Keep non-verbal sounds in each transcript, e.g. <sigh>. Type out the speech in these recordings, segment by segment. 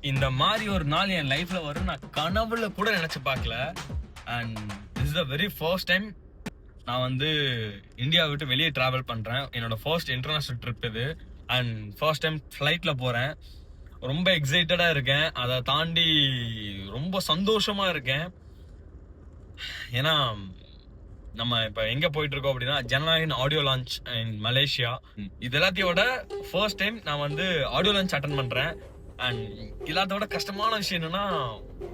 இந்த மாதிரி ஒரு நாள் என் லைஃப்ல வரும் நான் கனவுல கூட நினைச்சு பார்க்கல. And this is the very first time நான் வந்து இந்தியா விட்டு வெளியே டிராவல் பண்றேன். என்னோட ஃபர்ஸ்ட் இன்டர்நேஷனல் ட்ரிப் இது. அண்ட் ஃபர்ஸ்ட் டைம் ஃப்ளைட்ல போறேன். ரொம்ப எக்ஸைட்டடா இருக்கேன். அதை தாண்டி ரொம்ப சந்தோஷமா இருக்கேன். ஏன்னா நம்ம இப்ப எங்க போயிட்டு இருக்கோம் அப்படின்னா Jana Nayagan audio launch in Malaysia இது எல்லாத்தையோட ஃபர்ஸ்ட் டைம் நான் வந்து ஆடியோ லான்ச் அட்டன் பண்றேன். அண்ட் எல்லாத்தோட கஷ்டமான விஷயம் என்னன்னா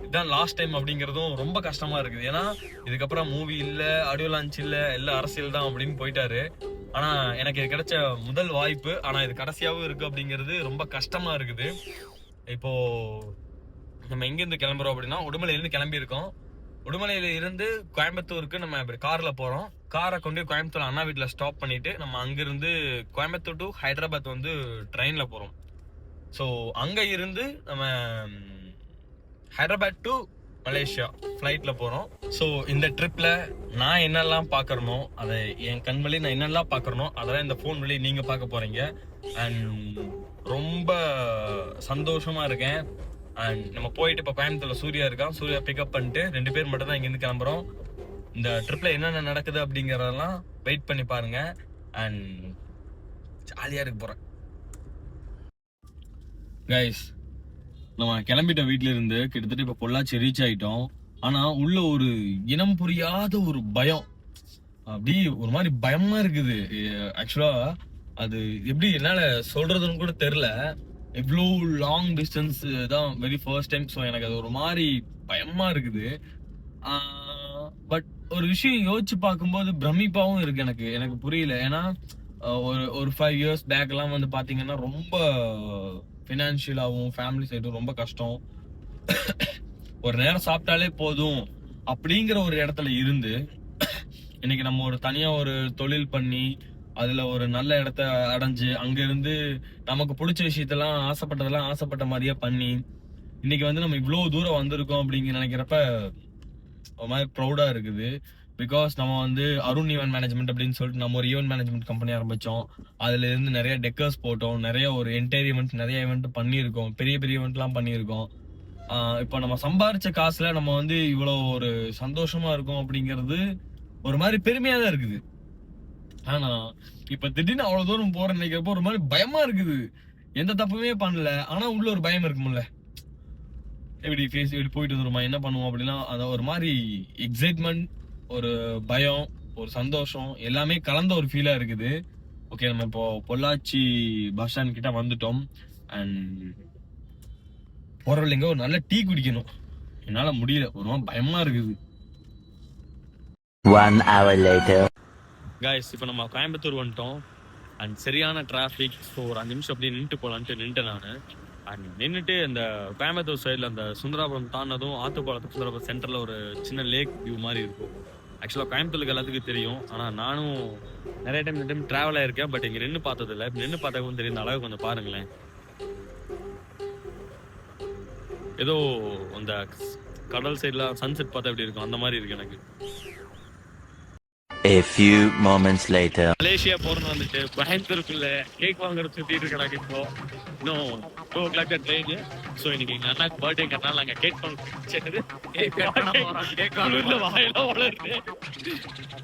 இதுதான் லாஸ்ட் டைம் அப்படிங்கிறதும் ரொம்ப கஷ்டமா இருக்குது. ஏன்னா இதுக்கப்புறம் மூவி இல்லை ஆடியோ லான்ச் இல்லை எல்லாம் அரசியல் தான் அப்படின்னு போயிட்டாரு. ஆனா எனக்கு இது கிடைச்ச முதல் வாய்ப்பு ஆனா இது கடைசியாவும் இருக்கு அப்படிங்கிறது ரொம்ப கஷ்டமா இருக்குது. இப்போ நம்ம எங்கேருந்து கிளம்புறோம் அப்படின்னா உடுமலையிலேருந்து கிளம்பி இருக்கோம் உடுமலையில இருந்து கோயம்புத்தூருக்கு நம்ம இப்படி கார்ல போறோம் காரை கொண்டு கோயம்புத்தூர் அண்ணா வீட்டில் ஸ்டாப் பண்ணிட்டு நம்ம அங்கிருந்து கோயம்புத்தூர் டு ஹைதராபாத் வந்து ட்ரெயினில் போகிறோம் ஸோ அங்கே இருந்து நம்ம ஹைதராபாத் டு மலேசியா ஃப்ளைட்டில் போகிறோம் ஸோ இந்த ட்ரிப்பில் நான் என்னெல்லாம் பார்க்குறனோ அதை என் கண் வழி நான் என்னெல்லாம் பார்க்குறனோ அதெல்லாம் இந்த ஃபோன் வழி நீங்கள் பார்க்க போகிறீங்க அண்ட் ரொம்ப சந்தோஷமாக இருக்கேன். அண்ட் நம்ம போயிட்டு இப்போ கோயம்புத்தூரில் சூர்யா இருக்கான். சூர்யா பிக்கப் பண்ணிட்டு ரெண்டு பேர் மட்டும் தான் இங்கேருந்து கிளம்புறோம். இந்த ட்ரிப்பில் என்னென்ன நடக்குது அப்படிங்கிறதெல்லாம் வெயிட் பண்ணி பாருங்கள் அண்ட் ஜாலியாக இருக்க போகிறேன் கைஸ் நம்ம கிளம்பிட்டோம் வீட்டில இருந்து கிட்டத்தட்ட இப்ப பொள்ளாச்சி ரீச் ஆயிட்டோம். ஆனா உள்ள ஒரு இனம் புரியாத ஒரு பயம். அப்படி ஒரு மாதிரி பயமா இருக்குது. ஆக்சுவலா அது எப்படி என்னால சொல்றதுன்னு கூட தெரியல இவ்வளோ லாங் டிஸ்டன்ஸ் தான் வெரி ஃபர்ஸ்ட் டைம் ஸோ எனக்கு அது ஒரு மாதிரி பயமா இருக்குது. பட் ஒரு விஷயம் யோசிச்சு பார்க்கும்போது பிரமிப்பாகவும் இருக்கு எனக்கு. எனக்கு புரியல. ஏன்னா ஒரு ஒரு ஃபைவ் இயர்ஸ் பேக்லாம் வந்து பார்த்தீங்கன்னா ரொம்ப ஃபினான்ஷியலாகவும் ஃபேமிலி சைடும் ரொம்ப கஷ்டம். ஒரு நேரம் சாப்பிட்டாலே போதும் அப்படிங்கிற ஒரு இடத்துல இருந்து இன்னைக்கு நம்ம ஒரு தனியாக ஒரு தொழில் பண்ணி அதில் ஒரு நல்ல இடத்த அடைஞ்சு அங்கேருந்து நமக்கு பிடிச்ச விஷயத்தெல்லாம் ஆசைப்பட்டதெல்லாம் ஆசைப்பட்ட மாதிரியே பண்ணி இன்னைக்கு வந்து நம்ம இவ்வளோ தூரம் வந்திருக்கோம் அப்படிங்கிற நினைக்கிறப்ப ஒரு மாதிரி ப்ரௌடாக இருக்குது. பிகாஸ் நம்ம வந்து அருண் ஈவென்ட் மேனேஜ்மெண்ட் அப்படின்னு சொல்லிட்டு நம்ம ஒரு ஈவென்ட் மேனேஜ்மெண்ட் கம்பெனி ஆரம்பிச்சோம். அதுல இருந்து நிறைய டெக்கர்ஸ் போட்டோம். நிறைய ஒரு என்டையர் ஈவெண்ட் நிறைய ஈவெண்ட் பண்ணியிருக்கோம். பெரிய பெரிய ஈவெண்ட்லாம் பண்ணியிருக்கோம். இப்போ நம்ம சம்பாரிச்ச காசுல நம்ம வந்து இவ்வளோ ஒரு சந்தோஷமா இருக்கோம் அப்படிங்கிறது ஒரு மாதிரி பெருமையா தான் இருக்குது. ஆனா இப்ப திடீர்னு அவ்வளவு தூரம் போற நினைக்கிறப்போ ஒரு மாதிரி பயமா இருக்குது. எந்த தப்புமே பண்ணல. ஆனா உள்ள ஒரு பயம் இருக்கும்ல. எப்படி ஃபேஸ் இப்படி போயிட்டு வந்துருமா என்ன பண்ணுவோம் அப்படின்னா அதை ஒரு மாதிரி எக்ஸைட்மெண்ட் ஒரு பயம் ஒரு சந்தோஷம் எல்லாமே கலந்த ஒரு ஃபீலா இருக்குது. ஓகே நம்ம இப்போ பொள்ளாச்சி பஸ் ஸ்டாண்ட் கிட்ட வந்துட்டோம். அண்ட் போறவங்க ஒரு நல்ல டீ குடிக்கணும். என்னால முடியல. ஒரு பயமா இருக்குது. Later. காய்ஸ் இப்போ நம்ம கோயம்புத்தூர் வந்துட்டோம். அண்ட் சரியான டிராஃபிக் ஸோ ஒரு அஞ்சு நிமிஷம் அப்படியே நின்றுட்டு போகலான்ட்டு நின்றுட்டேன் நான். அண்ட் நின்றுட்டு அந்த கோயம்புத்தூர் சைடில் அந்த சுந்தராபுரம் தாண்டதும் ஆத்துப்பாளத்து சுந்தராபுரம் சென்டரில் ஒரு சின்ன லேக் வியூ மாதிரி இருக்கும். ஆக்சுவலாக கோயம்புத்தூருக்கு எல்லாத்துக்கும் தெரியும். ஆனால் நானும் நிறைய டைம் இந்த டைம் ட்ராவல் ஆயிருக்கேன். பட் இங்கே நின்று பார்த்ததில்ல. நின்று பார்த்தாக்கும் தெரியும் இந்த அளவு கொஞ்சம் பாருங்களேன். ஏதோ அந்த கடல் சைடில் சன்செட் பார்த்தா எப்படி இருக்கும்? அந்த மாதிரி இருக்கு எனக்கு. A few moments later. Malaysia போறது வந்துட்டு கோயம்புத்தூருக்குள்ள கேக் வாங்குறது சுத்திட்டு இருக்காங்க இப்போ இன்னும் two o'clock train so இன்னைக்கு எங்க அண்ணாக்கு பர்த்டேங்கிறனால நாங்க கேக் வாங்க கேக் வாங்க வாயில வளருது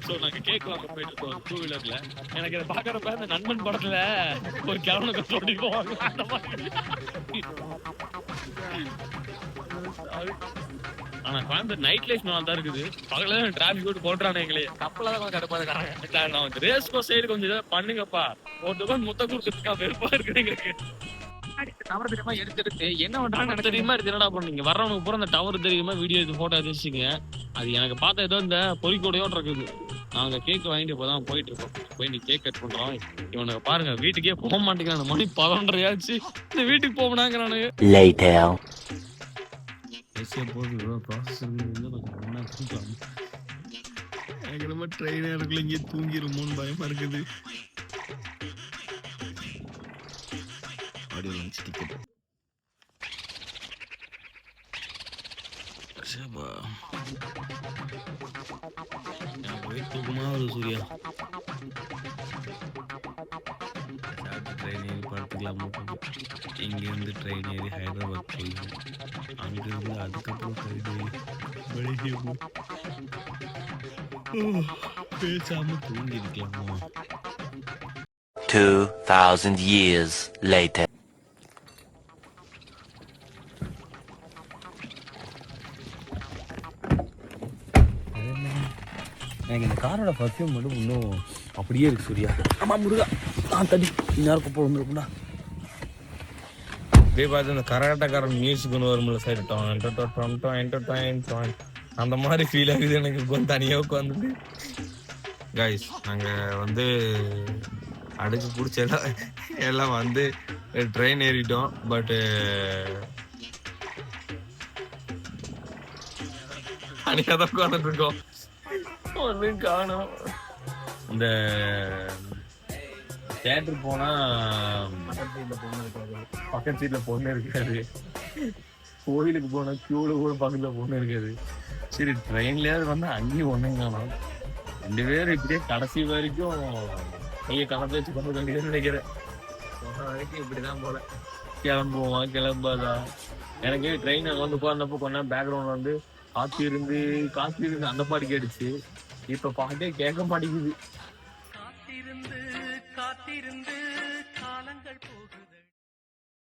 ஸோ நாங்க கேக் வாங்க போயிட்டு இருக்கோம் டூ வீலர்ல எனக்கு இதை பாக்குறப்ப அந்த நண்பன் படத்துல ஒரு கிழவனுக்கு சொல்லி போவாங்க. அந்த மாதிரி. <laughs> ஆனா கோயம்புத்தூர் நைட் லைஃப் நல்லா தான் இருக்குது. பகல டிராபிக் விட்டு போட்டுறானே எங்களே கப்பல தான் நான் ரேஸ் கோர்ஸ் சைடு கொஞ்சம் இதை பண்ணுங்கப்பா. ஒரு துக்கம் முத்த கொடுத்துருக்கா வெறுப்பா இருக்குது எங்களுக்கு டவர் தெரியுமா? எடுத்து எடுத்து என்ன பண்றாங்க தெரியுமா இது என்னடா பண்ணீங்க வர்றவனுக்கு பூரா அந்த டவர் தெரியுமா? வீடியோ இது போட்டோ வச்சுங்க அது எனக்கு பார்த்த ஏதோ இந்த பொறிக்கூடையோட இருக்குது. நாங்க கேக் வாங்கிட்டு இப்போதான் போயிட்டு இருக்கோம் போய் நீ கேக் கட் பண்றோம். இவனுக்கு பாருங்க வீட்டுக்கே போக மாட்டேங்கிறானு மணி பதினொன்றையாச்சு இந்த வீட்டுக்கு போகணாங்கிறானுங்க. பேசிய போது இவ்வளோ ப்ராசஸ் இருந்து கொஞ்சம் நல்லா தூக்கலாம் எனக்கு ட்ரெயினாக இருக்குல்ல இங்கே தூங்கிடுமோன்னு பயமாக இருக்குது. ஆடியோ லஞ்ச் டிக்கெட் சபா போய் தூக்கமாக வருது சூர்யா. படுத்துக்கலாமா இங்கேருந்து ட்ரெயின் ஏறி ஹைதராபாத் போய் அங்கேருந்து அதுக்கப்புறம் ட்ரெயின் ஏறி மலேசியா போய் ஓ, பேசாம தூங்கி இருக்கலாமா 2,000 years later. எனக்கு இந்த காரோட பர்ஃப்யூம் மட்டும் இன்னும் அப்படியே இருக்கு சூர்யா. ஆமா முருகா நான் தடி இந்நேரம் குப்பை வந்துருக்கும்டா அப்படியே பார்த்து இந்த கரகாட்டக்காரன் மியூசிக்னு வரும்ல சரி டோன் என்டர்டோன் டோன் டோன் என்டர்டோன் டோன் அந்த மாதிரி ஃபீல் ஆகுது எனக்கு உட்காந்து தனியாக உட்காந்துட்டு கைஸ் நாங்கள் வந்து அடிச்சு பிடிச்ச எல்லாம் எல்லாம் வந்து ட்ரெயின் ஏறிட்டோம். பட்டு தனியாக தான் உட்காந்துட்டு இருக்கோம். காணும். இந்த தேட்டர் போனா பக்கத்து சீட்ல பொண்ணு இருக்காது. கோயிலுக்கு போனா கியூல கூட பக்கத்துல பொண்ணு இருக்காது. சரி ட்ரெயின்லயாவது வந்து அங்கேயும் ஒண்ணும் காணும் ரெண்டு பேரும் இப்படியே கடைசி வரைக்கும் கையை கலந்து வச்சு கொண்டு வேண்டியது நினைக்கிறேன். வரைக்கும் இப்படிதான் போல. கிளம்புவோமா கிளம்பாதா? எனக்கு ட்ரெயின் அங்கே வந்து உட்கார்ந்தப்போ கொஞ்ச பேக்ரவுண்ட் வந்து காத்து இருந்து காத்து இருந்து அந்த பாட்டு கேட்டுச்சு. இப்ப பாட்டே கேட்க மாட்டேங்குது. இருந்து காலங்கள் போக